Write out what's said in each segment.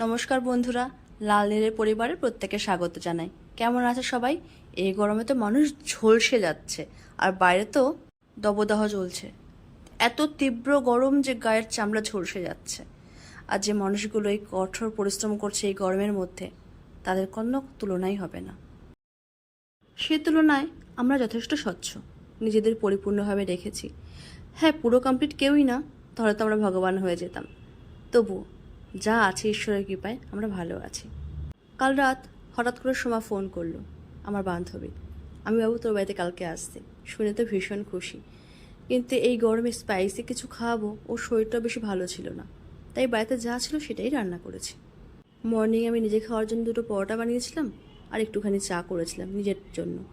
নমস্কার বন্ধুরা, লাল নীলের পরিবারের প্রত্যেকে স্বাগত জানাই। কেমন আছে সবাই? এই গরমে তো মানুষ ঝলসে যাচ্ছে, আর বাইরে তো দবদাহ চলছে এত তীব্র গরম যে গায়ের চামড়া ঝলসে যাচ্ছে, আর যে মানুষগুলো এই কঠোর পরিশ্রম করছে এই গরমের মধ্যে, তাদের কোনো তুলনাই হবে না। সে তুলনায় আমরা যথেষ্ট স্বচ্ছ, নিজেদের পরিপূর্ণভাবে রেখেছি হ্যাঁ পুরো কমপ্লিট কেউই না তাহলে তো আমরা ভগবান হয়ে যেতাম। তবু যা আছে ঈশ্বরের কৃপায়, আমরা ভালো আছি। কাল রাত হঠাৎ করে সোমা ফোন করল, আমার বান্ধবী। আমি বাবু তোর বাড়িতে কালকে আসতে। শুনে তো ভীষণ খুশি। কিন্তু এই গরমে স্পাইসি কিছু খাওয়াবো ওর শরীরটা বেশি ভালো ছিল না। তাই বাড়িতে যা ছিল সেটাই রান্না করেছি। মর্নিং আমি নিজে খাওয়ার জন্য দুটো পরোটা বানিয়েছিলাম, আর একটুখানি চা করেছিলাম নিজের জন্য।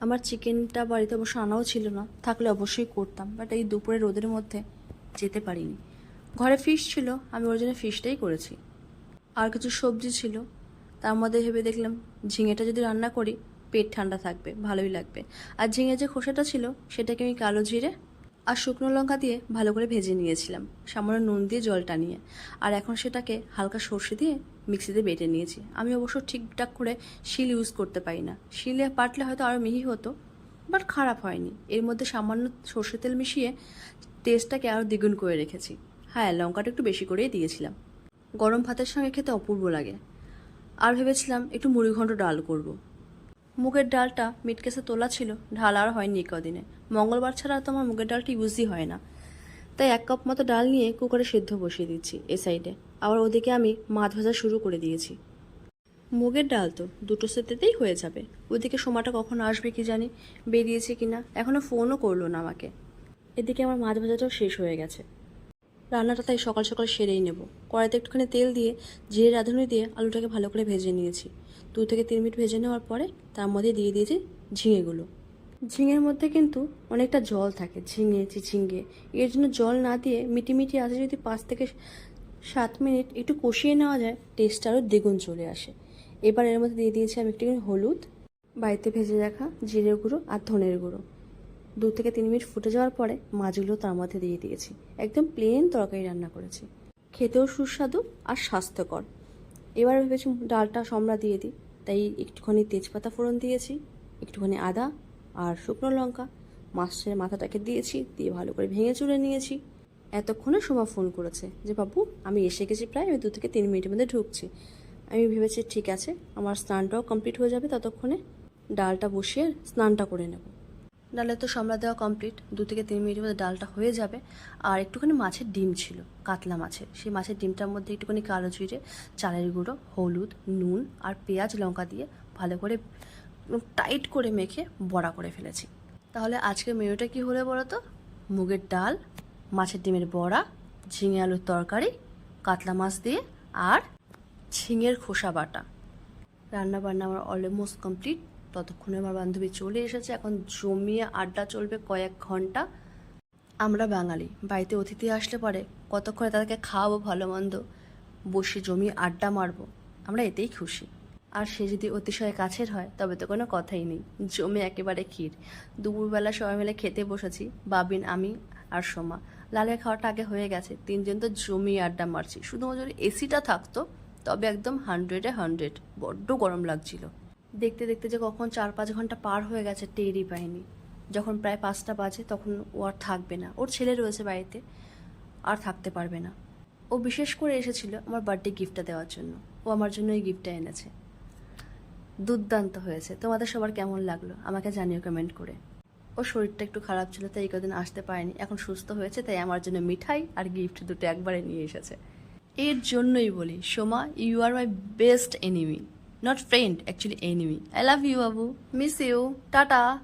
আমার চিকেনটা বাড়িতে অবশ্য আনাও ছিল না, থাকলে অবশ্যই করতাম বাট এই দুপুরে রোদের মধ্যে যেতে পারিনি। ঘরে ফিশ ছিল, আমি ওর জন্য ফিশটাই করেছি। আর কিছু সবজি ছিল, তার মধ্যে ভেবে দেখলাম, ঝিঙেটা যদি রান্না করি, পেট ঠান্ডা থাকবে, ভালোই লাগবে। আর ঝিঙে যে খোসাটা ছিল, সেটাকে আমি কালো জিরে আর শুকনো লঙ্কা দিয়ে ভালো করে ভেজে নিয়েছিলাম, সামান্য নুন দিয়ে জলটা নিয়ে আর এখন সেটাকে হালকা সর্ষে দিয়ে মিক্সিতে বেটে নিয়েছি। আমি অবশ্য ঠিকঠাক করে শিল ইউজ করতে পারি না। শিলে পাটলে হয়তো আরও মিহি হতো বাট খারাপ হয়নি। এর মধ্যে সামান্য সর্ষে তেল মিশিয়ে টেস্টটাকে আরও দ্বিগুণ করে রেখেছি। হ্যাঁ লঙ্কাটা একটু বেশি করেই দিয়েছিলাম। গরম ভাতের সঙ্গে খেতে অপূর্ব লাগে। আর ভেবেছিলাম একটু মুড়িঘণ্ট ডাল করব। মুগের ডালটা মিটকেসে তোলা ছিল, ঢাল আর হয়নি কদিনে। মঙ্গলবার ছাড়া তো আমার মুগের ডালটা ইউজই হয় না। তাই এক কাপ মতো ডাল নিয়ে কুকারে সেদ্ধ বসিয়ে দিচ্ছি এ সাইডে। আবার ওদিকে আমি মাছ ভাজা শুরু করে দিয়েছি। মুগের ডাল তো দুটো সেতেতেই হয়ে যাবে। ওদিকে সময়টা কখন আসবে কি জানি, বেরিয়েছে কিনা, এখনও ফোনও করল না আমাকে। এদিকে আমার মাছ ভাজাটাও শেষ হয়ে গেছে। রান্নাটা তাই সকাল সকাল সেরেই নেব। কড়াইতে একটুখানি তেল দিয়ে, জিরে রাঁধুনি দিয়ে আলুটাকে ভালো করে ভেজে নিয়েছি। দু থেকে তিন মিনিট ভেজে নেওয়ার পরে তার মধ্যে দিয়ে দিয়েছি ঝিঙেগুলো। ঝিঙের মধ্যে কিন্তু অনেকটা জল থাকে, ঝিঙে, চিচিঙ্গে। এর জন্য জল না দিয়ে মিটি মিটি আছে যদি পাঁচ থেকে সাত মিনিট একটু কষিয়ে নেওয়া যায় টেস্ট আরও দ্বিগুণ চলে আসে। এবার এর মধ্যে দিয়ে দিয়েছি আমি একটুখানি হলুদ, বাড়িতে ভেজে রাখা জিরের গুঁড়ো আর ধনের গুঁড়ো। দু থেকে তিন মিনিট ফুটে যাওয়ার পরে মাছগুলো তার মধ্যে দিয়ে দিয়েছি। একদম প্লেন তরকারি রান্না করেছি। খেতেও সুস্বাদু আর স্বাস্থ্যকর। এবার ভেবেছি ডালটা সম্রা দিয়ে দিই। তাই একটুখানি তেজপাতা ফোড়ন দিয়েছি, একটুখানি আদা আর শুকনো লঙ্কা। মাছের মাথাটাকে দিয়েছি, দিয়ে ভালো করে ভেঙে চুড়ে নিয়েছি। এতক্ষণে সোমা ফোন করেছে যে, বাবু, আমি এসে গেছি প্রায় আমি দু থেকে তিন মিনিটের মধ্যে ঢুকছি। আমি ভেবেছি ঠিক আছে, আমার স্নানটাও কমপ্লিট হয়ে যাবে ততক্ষণে। ডালটা বসিয়ে স্নানটা করে নেব। ডালের তো সম্রা দেওয়া কমপ্লিট দু থেকে তিন মিনিটের মধ্যে ডালটা হয়ে যাবে। আর একটুখানি মাছের ডিম ছিল, কাতলা মাছের। সেই মাছের ডিমটার মধ্যে একটুখানি কালো জিরে, চালের গুঁড়ো, হলুদ, নুন আর পেঁয়াজ লঙ্কা দিয়ে ভালো করে টাইট করে মেখে বড়া করে ফেলেছি। তাহলে আজকের মেনুটা কি হলে বলো তো মুগের ডাল, মাছের ডিমের বড়া, ঝিঙে আলুর তরকারি, কাতলা মাছ দিয়ে আর ঝিঙের খোসা বাটা। রান্না বান্না আমার অলমোস্ট কমপ্লিট ততক্ষণে আমার বান্ধবী চলে এসেছে। এখন জমিয়ে আড্ডা চলবে কয়েক ঘণ্টা। আমরা বাঙালি, বাড়িতে অতিথি আসলে পরে কতক্ষণে তাদেরকে খাওয়াবো ভালো মন্দ? বসে জমিয়ে আড্ডা মারবো। আমরা এতেই খুশি। আর সে যদি অতিশয় কাছের হয়, তবে তো কোনো কথাই নেই। জমে একেবারে ক্ষীর। দুপুরবেলা সবাই মিলে খেতে বসেছি, বাবিন, আমি আর সোমা। লালের খাওয়াটা আগে হয়ে গেছে। তিনজন তো জমিয়ে আড্ডা মারছি। শুধুমাত্র এসিটা থাকতো, তবে একদম হান্ড্রেডে হান্ড্রেড বড্ড গরম লাগছিল। দেখতে দেখতে যে কখন চার পাঁচ ঘণ্টা পার হয়ে গেছে টেরই পাইনি। যখন প্রায় পাঁচটা বাজে তখন ও আর থাকবে না। ওর ছেলে রয়েছে বাড়িতে, আর থাকতে পারবে না। ও বিশেষ করে এসেছিল আমার বার্থডে গিফটটা দেওয়ার জন্য। ও আমার জন্য এই গিফটটা এনেছে। দুর্দান্ত হয়েছে। তোমাদের সবার কেমন লাগল? আমাকে জানিও কমেন্ট করে। ও শরীরটা একটু খারাপ ছিল, তাই কদিন আসতে পারেনি। এখন সুস্থ হয়েছে, তাই আমার জন্য মিঠাই আর গিফট দুটো একবারে নিয়ে এসেছে। এর জন্যই বলি, Soma you are my best enemy not friend actually enemy. I love you abu. Miss you. Tata.